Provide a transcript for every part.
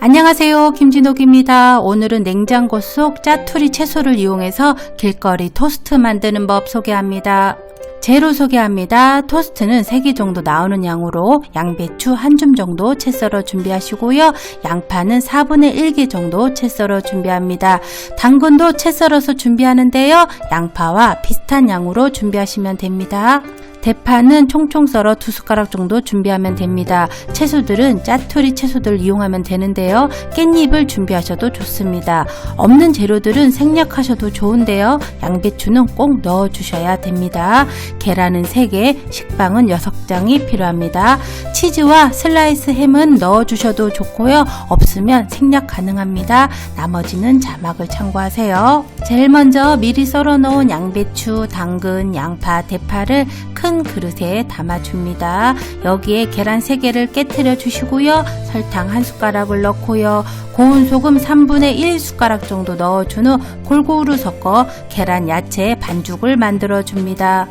안녕하세요. 김진옥입니다. 오늘은 냉장고 속 짜투리 채소를 이용해서 길거리 토스트 만드는 법 소개합니다. 재료 소개합니다. 토스트는 3개 정도 나오는 양으로 양배추 한 줌 정도 채 썰어 준비하시고요. 양파는 4분의 1개 정도 채 썰어 준비합니다. 당근도 채 썰어서 준비하는데요. 양파와 비슷한 양으로 준비하시면 됩니다. 대파는 총총 썰어 두 숟가락 정도 준비하면 됩니다. 채소들은 짜투리 채소들 이용하면 되는데요. 깻잎을 준비하셔도 좋습니다. 없는 재료들은 생략하셔도 좋은데요. 양배추는 꼭 넣어 주셔야 됩니다. 계란은 3개, 식빵은 6장이 필요합니다. 치즈와 슬라이스 햄은 넣어 주셔도 좋고요. 없으면 생략 가능합니다. 나머지는 자막을 참고하세요. 제일 먼저 미리 썰어 놓은 양배추, 당근, 양파, 대파를 큰 그릇에 담아줍니다. 여기에 계란 3개를 깨뜨려 주시고요. 설탕 한 숟가락을 넣고요. 고운 소금 3분의 1 숟가락 정도 넣어준 후 골고루 섞어 계란 야채 반죽을 만들어 줍니다.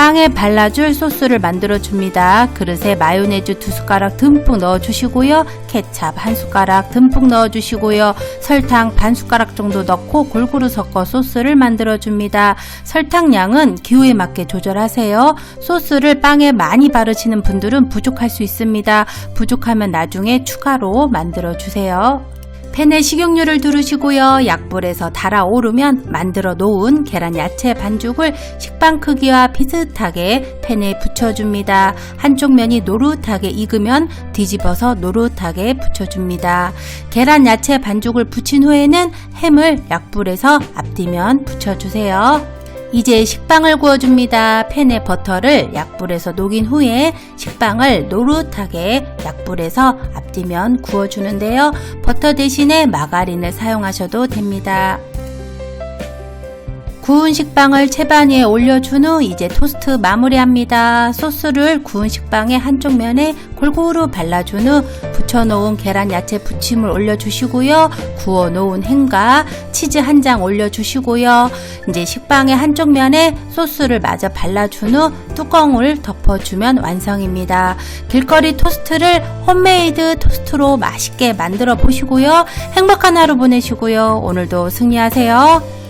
빵에 발라줄 소스를 만들어 줍니다. 그릇에 마요네즈 두 숟가락 듬뿍 넣어 주시고요. 케찹 한 숟가락 듬뿍 넣어 주시고요. 설탕 반 숟가락 정도 넣고 골고루 섞어 소스를 만들어 줍니다. 설탕 양은 기호에 맞게 조절하세요. 소스를 빵에 많이 바르시는 분들은 부족할 수 있습니다. 부족하면 나중에 추가로 만들어 주세요. 팬에 식용유를 두르시고요. 약불에서 달아오르면 만들어 놓은 계란 야채 반죽을 식빵 크기와 비슷하게 팬에 붙여줍니다. 한쪽 면이 노릇하게 익으면 뒤집어서 노릇하게 붙여줍니다. 계란 야채 반죽을 붙인 후에는 햄을 약불에서 앞뒤면 붙여주세요. 이제 식빵을 구워줍니다. 팬에 버터를 약불에서 녹인 후에 식빵을 노릇하게 약불에서 앞뒤면 구워주는데요. 버터 대신에 마가린을 사용하셔도 됩니다. 구운 식빵을 채반 위에 올려준 후 이제 토스트 마무리합니다. 소스를 구운 식빵의 한쪽 면에 골고루 발라준 후 부쳐놓은 계란 야채 부침을 올려주시고요. 구워놓은 햄과 치즈 한 장 올려주시고요. 이제 식빵의 한쪽 면에 소스를 마저 발라준 후 뚜껑을 덮어주면 완성입니다. 길거리 토스트를 홈메이드 토스트로 맛있게 만들어 보시고요. 행복한 하루 보내시고요. 오늘도 승리하세요.